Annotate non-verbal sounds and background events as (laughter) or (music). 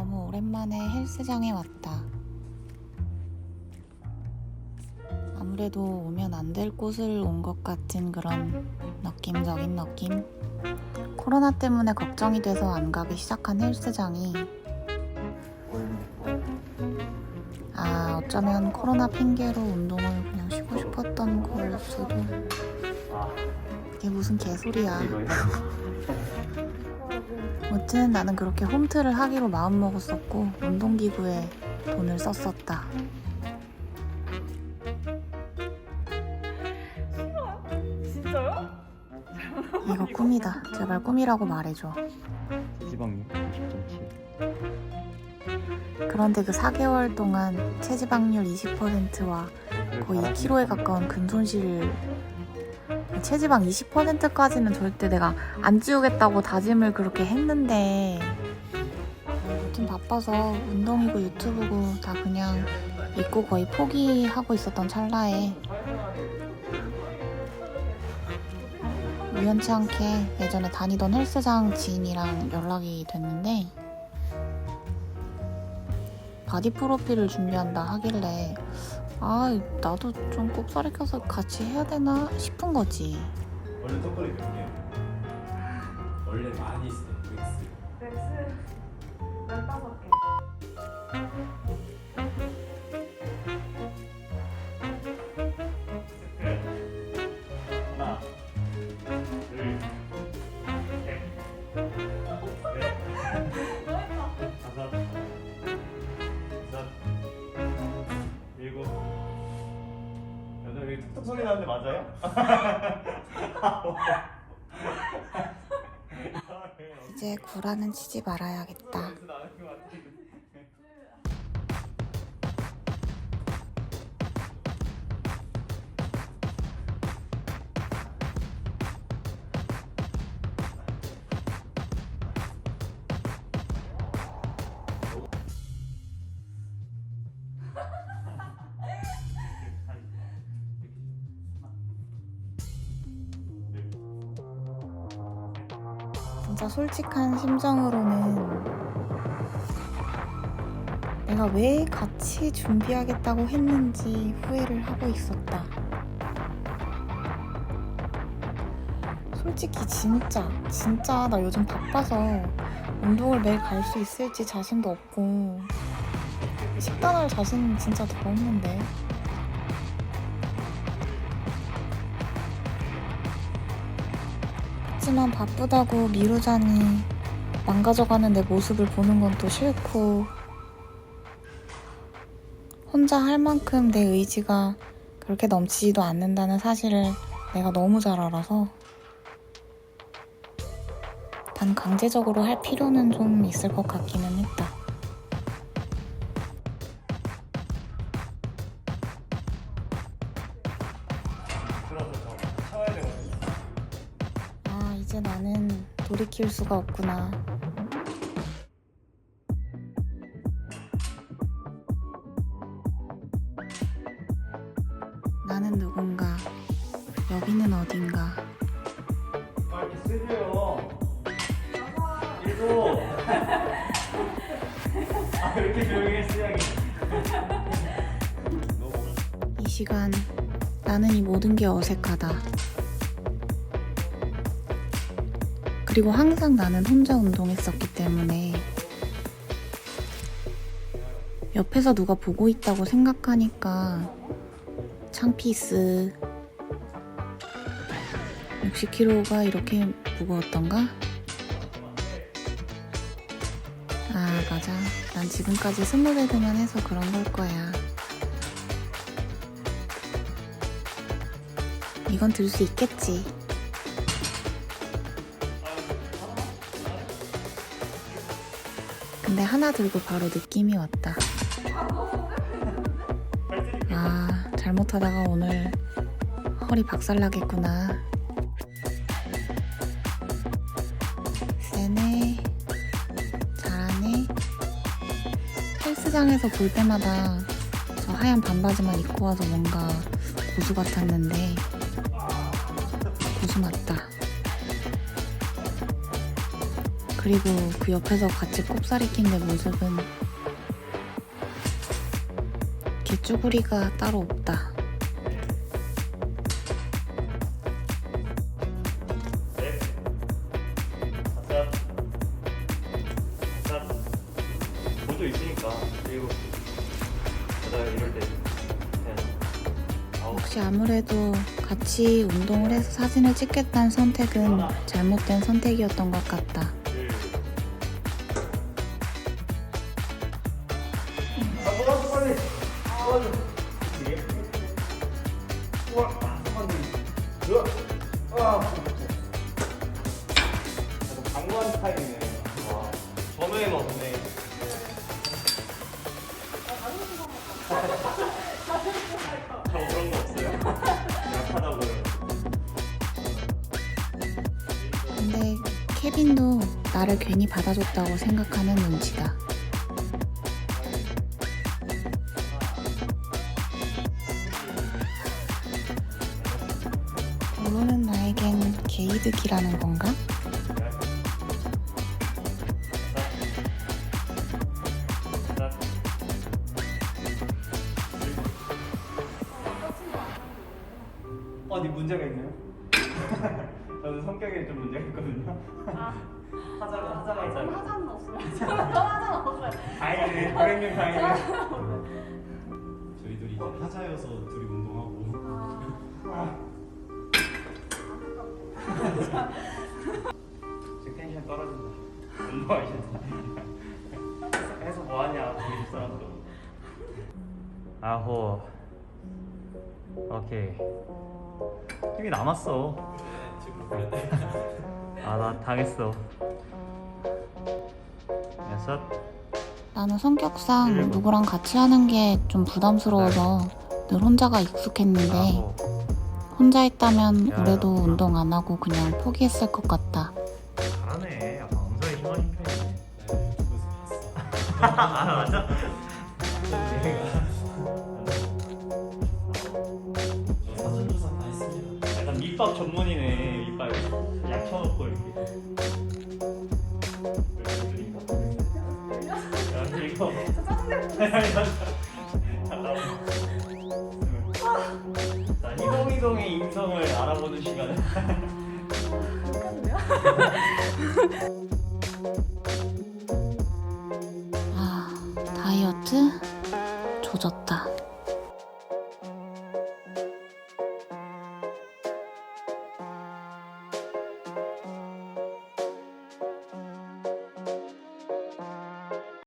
너무 오랜만에 헬스장에 왔다. 아무래도 오면 안 될 곳을 온 것 같은 그런 느낌적인 느낌. 코로나 때문에 걱정이 돼서 안 가기 시작한 헬스장이 아 어쩌면 코로나 핑계로 운동을 그냥 쉬고 싶었던 걸 수도 이게 무슨 개소리야. (laughs) 무튼 나는 그렇게 홈트를 하기로 마음먹었었고 운동기구에 돈을 썼었다. 진짜요? 이거 꿈이다. 제발 꿈이라고 말해줘. 지방률 20.7 그런데 그 4개월 동안 체지방률 20%와 거의 2kg에 가까운 근손실을 체지방 20%까지는 절대 내가 안 찌우겠다고 다짐을 그렇게 했는데. 아무튼 바빠서 운동이고 유튜브고 다 그냥 잊고 거의 포기하고 있었던 찰나에 우연치 않게 예전에 다니던 헬스장 지인이랑 연락이 됐는데 바디 프로필을 준비한다 하길래 아 나도 좀 꼽사리 켜서 같이 해야 되나 싶은 거지 원래 턱걸이 몇 개? 원래 많이 있을 툭툭 소리 나는데 맞아요? 이제 구라는 치지 말아야겠다 진짜 솔직한 심정으로는 내가 왜 같이 준비하겠다고 했는지 후회를 하고 있었다. 솔직히 진짜 진짜 나 요즘 바빠서 운동을 매일 갈 수 있을지 자신도 없고 식단할 자신 진짜 더 없는데 하지만 바쁘다고 미루자니 망가져가는 내 모습을 보는 건 또 싫고 혼자 할 만큼 내 의지가 그렇게 넘치지도 않는다는 사실을 내가 너무 잘 알아서 단 강제적으로 할 필요는 좀 있을 것 같기는 했다. 돌이킬 수가 없구나. 나는 누군가, 여기는 어딘가. 아 이렇게 쓰세요. 일곱. (laughs) 아 이렇게 조용히 했어야겠. 이 시간 나는 이 모든 게 어색하다. 그리고 항상 나는 혼자 운동했었기 때문에 옆에서 누가 보고 있다고 생각하니까 창피스 60kg가 이렇게 무거웠던가? 아 맞아 난 지금까지 스물여덟만 해서 그런 걸 거야 이건 들 수 있겠지. 근데 하나 들고 바로 느낌이 왔다. 아, 잘못하다가 오늘 허리 박살나겠구나. 세네. 잘하네. 헬스장에서 볼 때마다 저 하얀 반바지만 입고 와서 뭔가 고수 같았는데 고수 맞다. 그리고 그 옆에서 같이 꼽사리 낀 내 모습은 개쭈구리가 따로 없다. 있으니까 이럴 때 혹시 아무래도 같이 운동을 해서 사진을 찍겠다는 선택은 잘못된 선택이었던 것 같다. 일. 강구한 스타일이네. 와, 전후에 넣었네. 저 그런 거 없어요. 약하다고요. 근데 케빈도 나를 괜히 받아줬다고 생각하는 눈치다. 게이득이라는 건가? 어디 문제가 있나요? (laughs) 저는 성격에 좀 문제가 있거든요. 아, 하자가 하자가 있잖아요. 화장은 없어요. (laughs) 화장은 없어요. 다행이네. 고객님 다행이네. 저희 둘이 이제 하자여서 둘이 운동하고 지금 텐션 떨어진다. 운동하신다. 해서 뭐하냐 우리 집 사람도. 아호. 오케이. 힘이 남았어. (laughs) 아 나 당했어. 여섯. 나는 성격상 누구랑 같이 하는 게 좀 부담스러워서 늘 혼자가 익숙했는데 아홉. 혼자 있다면 야. 올해도 운동 안 하고 그냥 포기했을 것 같다. 잘하네. 약간 엄살이 심하신 편이네. 네, 아 맞아. 약간 밑밥 전문이네. 밑밥 약 쳐놓고 이렇게. 야 이거. 자 yaptı?